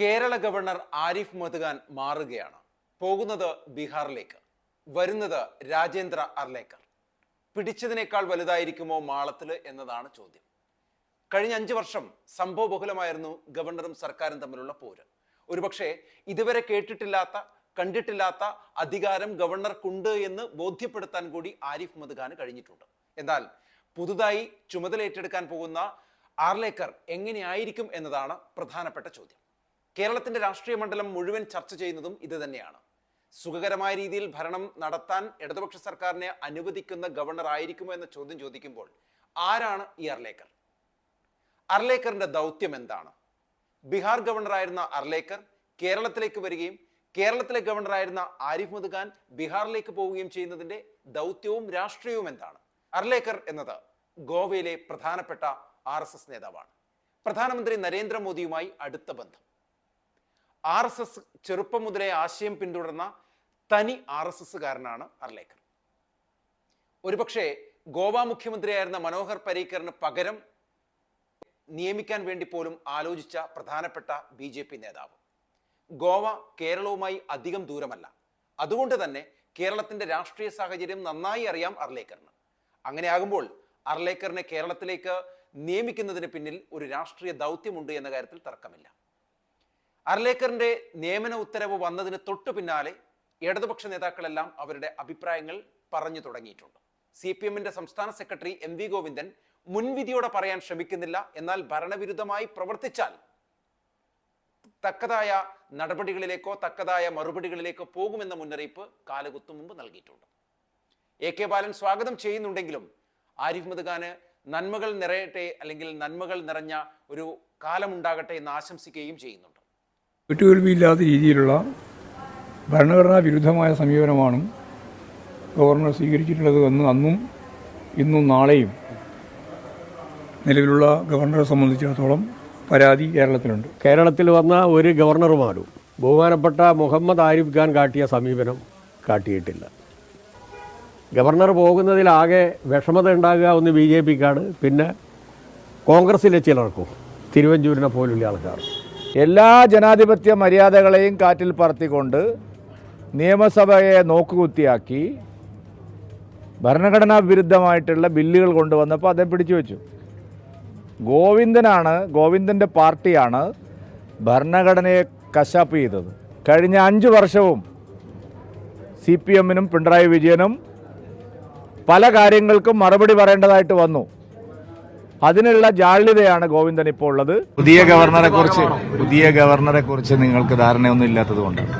Kerala governor Arif മധുഖാൻ മാറുകയാണ്. പോകുന്നത് ബീഹാറിലേക്ക് വരുന്നത് രാജേന്ദ്ര അർലേക്കർ. പിടിച്ചതിനേക്കാൾ വലുതായിരിക്കുമോ മാളത്തിൽ എന്നതാണ് ചോദ്യം. കഴിഞ്ഞ അഞ്ചു വർഷം സംഭവബഹുലമായിരുന്നു ഗവർണറും സർക്കാരും തമ്മിലുള്ള പോര്. ഒരുപക്ഷെ ഇതുവരെ കേട്ടിട്ടില്ലാത്ത കണ്ടിട്ടില്ലാത്ത അധികാരം ഗവർണർക്കുണ്ട് എന്ന് ബോധ്യപ്പെടുത്താൻ കൂടി ആരിഫ് മധുഖാന് കഴിഞ്ഞിട്ടുണ്ട്. എന്നാൽ പുതുതായി ചുമതല ഏറ്റെടുക്കാൻ പോകുന്ന ആർലേക്കർ എങ്ങനെയായിരിക്കും എന്നതാണ് പ്രധാനപ്പെട്ട ചോദ്യം. കേരളത്തിന്റെ രാഷ്ട്രീയ മണ്ഡലം മുഴുവൻ ചർച്ച ചെയ്യുന്നതും ഇത് തന്നെയാണ്. സുഖകരമായ രീതിയിൽ ഭരണം നടത്താൻ ഇടതുപക്ഷ സർക്കാരിനെ അനുവദിക്കുന്ന ഗവർണർ ആയിരിക്കുമോ എന്ന ചോദ്യം ചോദിക്കുമ്പോൾ ആരാണ് ഈ അർലേക്കർ? അർലേക്കറിന്റെ ദൗത്യം എന്താണ്? ബീഹാർ ഗവർണറായിരുന്ന അർലേക്കർ കേരളത്തിലേക്ക് വരികയും കേരളത്തിലെ ഗവർണറായിരുന്ന ആരിഫ് മുദ് ഖാൻ ബീഹാറിലേക്ക് പോവുകയും ചെയ്യുന്നതിന്റെ ദൗത്യവും രാഷ്ട്രീയവും എന്താണ്? അർലേക്കർ എന്നത് ഗോവയിലെ പ്രധാനപ്പെട്ട ആർ നേതാവാണ്. പ്രധാനമന്ത്രി നരേന്ദ്രമോദിയുമായി അടുത്ത ബന്ധം. ആർ എസ് എസ് ചെറുപ്പം മുതലേ ആശയം പിന്തുടർന്ന തനി ആർ എസ് എസ്സുകാരനാണ് അർലേക്കർ ഒരുപക്ഷെ ഗോവ മുഖ്യമന്ത്രിയായിരുന്ന മനോഹർ പരീക്കറിന് പകരം നിയമിക്കാൻ വേണ്ടി പോലും ആലോചിച്ച പ്രധാനപ്പെട്ട ബി ജെ പി നേതാവ്. ഗോവ കേരളവുമായി അധികം ദൂരമല്ല. അതുകൊണ്ട് തന്നെ കേരളത്തിന്റെ രാഷ്ട്രീയ സാഹചര്യം നന്നായി അറിയാം അർലേക്കറിന് അങ്ങനെയാകുമ്പോൾ അർലേക്കറിനെ കേരളത്തിലേക്ക് നിയമിക്കുന്നതിന് പിന്നിൽ ഒരു രാഷ്ട്രീയ ദൗത്യമുണ്ട് എന്ന കാര്യത്തിൽ തർക്കമില്ല. അർലേക്കറിന്റെ നിയമന ഉത്തരവ് വന്നതിന് തൊട്ടു പിന്നാലെ ഇടതുപക്ഷ നേതാക്കളെല്ലാം അവരുടെ അഭിപ്രായങ്ങൾ പറഞ്ഞു തുടങ്ങിയിട്ടുണ്ട്. സി പി എമ്മിന്റെ സംസ്ഥാന സെക്രട്ടറി എം വി ഗോവിന്ദൻ മുൻവിധിയോടെ പറയാൻ ശ്രമിക്കുന്നില്ല. എന്നാൽ ഭരണവിരുദ്ധമായി പ്രവർത്തിച്ചാൽ തക്കതായ നടപടികളിലേക്കോ തക്കതായ മറുപടികളിലേക്കോ പോകുമെന്ന മുന്നറിയിപ്പ് കാലകുത്തു മുമ്പ് നൽകിയിട്ടുണ്ട്. എ കെ ബാലൻ സ്വാഗതം ചെയ്യുന്നുണ്ടെങ്കിലും ആരിഫ് മുദ്ഖാന് നന്മകൾ നിറയട്ടെ അല്ലെങ്കിൽ നന്മകൾ നിറഞ്ഞ ഒരു കാലമുണ്ടാകട്ടെ എന്ന് ആശംസിക്കുകയും ചെയ്യുന്നുണ്ട്. വിട്ടുകേൾവിയില്ലാത്ത രീതിയിലുള്ള ഭരണഘടനാ വിരുദ്ധമായ സമീപനമാണ് ഗവർണർ സ്വീകരിച്ചിട്ടുള്ളത് എന്ന് അന്നും ഇന്നും നാളെയും നിലവിലുള്ള ഗവർണറെ സംബന്ധിച്ചിടത്തോളം പരാതി കേരളത്തിലുണ്ട്. കേരളത്തിൽ വന്ന ഒരു ഗവർണറുമാരും ബഹുമാനപ്പെട്ട മുഹമ്മദ് ആരിഫ് ഖാൻ കാട്ടിയ സമീപനം കാട്ടിയിട്ടില്ല. ഗവർണർ പോകുന്നതിലാകെ വിഷമത ഉണ്ടാകുക ഒന്ന് ബി ജെ പിക്കാണ്. പിന്നെ കോൺഗ്രസിലെ ചിലർക്കും തിരുവഞ്ചൂരിനെ പോലുള്ള ആൾക്കാർ എല്ലാ ജനാധിപത്യ മര്യാദകളെയും കാറ്റിൽ പറത്തിക്കൊണ്ട് നിയമസഭയെ നോക്കുകുത്തിയാക്കി ഭരണഘടനാ വിരുദ്ധമായിട്ടുള്ള ബില്ലുകൾ കൊണ്ടുവന്നപ്പോൾ അതേ പിടിച്ചു വെച്ചു. ഗോവിന്ദനാണ് ഗോവിന്ദന്റെ പാർട്ടിയാണ് ഭരണഘടനയെ കശാപ്പ് ചെയ്തത്. കഴിഞ്ഞ അഞ്ച് വർഷവും സി പി എമ്മിനും പിണറായി വിജയനും പല കാര്യങ്ങൾക്കും മറുപടി പറയേണ്ടതായിട്ട് വന്നു. അതിനുള്ള ജാള്യതയാണ് ഗോവിന്ദൻ ഇപ്പോൾ ഉള്ളത്. പുതിയ ഗവർണറെ കുറിച്ച് പുതിയ ഗവർണറെ കുറിച്ച് നിങ്ങൾക്ക് ധാരണയൊന്നും ഇല്ലാത്തത് കൊണ്ടാണ്.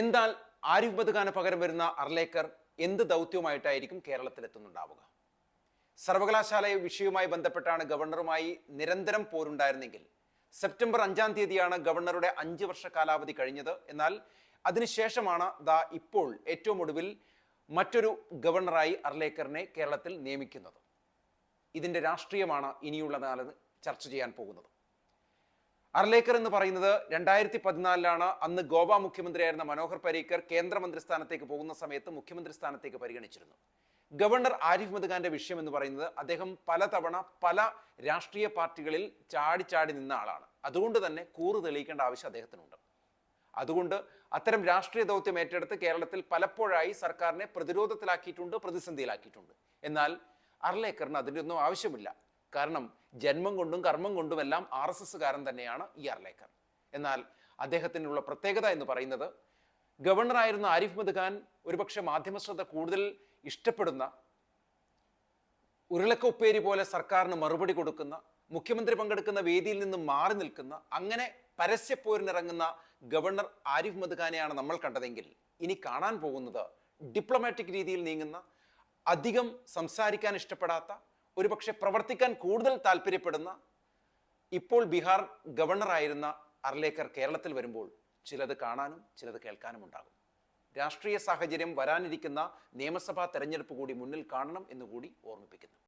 എന്നാൽ ആരിഫ് മദ് ഖാന് പകരം വരുന്ന അർലേക്കർ എന്ത് ദൗത്യവുമായിട്ടായിരിക്കും കേരളത്തിലെത്തുന്നുണ്ടാവുക? സർവകലാശാല വിഷയവുമായി ബന്ധപ്പെട്ടാണ് ഗവർണറുമായി നിരന്തരം പോരുണ്ടായിരുന്നെങ്കിൽ സെപ്റ്റംബർ അഞ്ചാം തീയതിയാണ് ഗവർണറുടെ അഞ്ച് വർഷ കാലാവധി കഴിഞ്ഞത്. എന്നാൽ അതിനുശേഷമാണ് ദാ ഇപ്പോൾ ഏറ്റവും ഒടുവിൽ മറ്റൊരു ഗവർണറായി അർലേക്കറിനെ കേരളത്തിൽ നിയമിക്കുന്നത്. ഇതിന്റെ രാഷ്ട്രീയമാണ് ഇനിയുള്ള നാളത് ചർച്ച ചെയ്യാൻ പോകുന്നത്. അർലേക്കർ എന്ന് പറയുന്നത് രണ്ടായിരത്തി പതിനാലിലാണ് അന്ന് ഗോവ മുഖ്യമന്ത്രിയായിരുന്ന മനോഹർ പരീക്കർ കേന്ദ്രമന്ത്രി സ്ഥാനത്തേക്ക് പോകുന്ന സമയത്ത് മുഖ്യമന്ത്രി സ്ഥാനത്തേക്ക് പരിഗണിച്ചിരുന്നു. ഗവർണർ ആരിഫ് മദ്ഖാന്റെ വിഷയം എന്ന് പറയുന്നത് അദ്ദേഹം പലതവണ പല രാഷ്ട്രീയ പാർട്ടികളിൽ ചാടി ചാടി നിന്ന ആളാണ്. അതുകൊണ്ട് തന്നെ കൂറ് തെളിയിക്കേണ്ട ആവശ്യം അദ്ദേഹത്തിനുണ്ട്. അതുകൊണ്ട് അത്തരം രാഷ്ട്രീയ ദൗത്യം ഏറ്റെടുത്ത് കേരളത്തിൽ പലപ്പോഴായി സർക്കാരിനെ പ്രതിരോധത്തിലാക്കിയിട്ടുണ്ട് പ്രതിസന്ധിയിലാക്കിയിട്ടുണ്ട്. എന്നാൽ അർലേക്കറിന് അതിന്റെയൊന്നും ആവശ്യമില്ല. കാരണം ജന്മം കൊണ്ടും കർമ്മം കൊണ്ടുമെല്ലാം ആർ എസ് എസ്സുകാരൻ തന്നെയാണ് ഈ അർലേക്കർ എന്നാൽ അദ്ദേഹത്തിനുള്ള പ്രത്യേകത എന്ന് പറയുന്നത് ഗവർണറായിരുന്ന ആരിഫ് മദ് ഖാൻ ഒരുപക്ഷെ മാധ്യമ ശ്രദ്ധ കൂടുതൽ ഇഷ്ടപ്പെടുന്ന ഉരുളക്കൊപ്പേരി പോലെ സർക്കാരിന് മറുപടി കൊടുക്കുന്ന മുഖ്യമന്ത്രി പങ്കെടുക്കുന്ന വേദിയിൽ നിന്നും മാറി നിൽക്കുന്ന അങ്ങനെ പരസ്യപ്പോരിനിറങ്ങുന്ന ഗവർണർ ആരിഫ് മദ് ഖാനെയാണ് നമ്മൾ കണ്ടതെങ്കിൽ ഇനി കാണാൻ പോകുന്നത് ഡിപ്ലോമാറ്റിക് രീതിയിൽ നീങ്ങുന്ന അധികം സംസാരിക്കാൻ ഇഷ്ടപ്പെടാത്ത ഒരുപക്ഷെ പ്രവർത്തിക്കാൻ കൂടുതൽ താല്പര്യപ്പെടുന്ന ഇപ്പോൾ ബീഹാർ ഗവർണറായിരുന്ന അർലേക്കർ കേരളത്തിൽ വരുമ്പോൾ ചിലത് കാണാനും ചിലത് കേൾക്കാനും ഉണ്ടാകും. രാഷ്ട്രീയ സാഹചര്യം വരാനിരിക്കുന്ന നിയമസഭാ തെരഞ്ഞെടുപ്പ് കൂടി മുന്നിൽ കാണണം എന്നുകൂടി ഓർമ്മിപ്പിക്കുന്നു.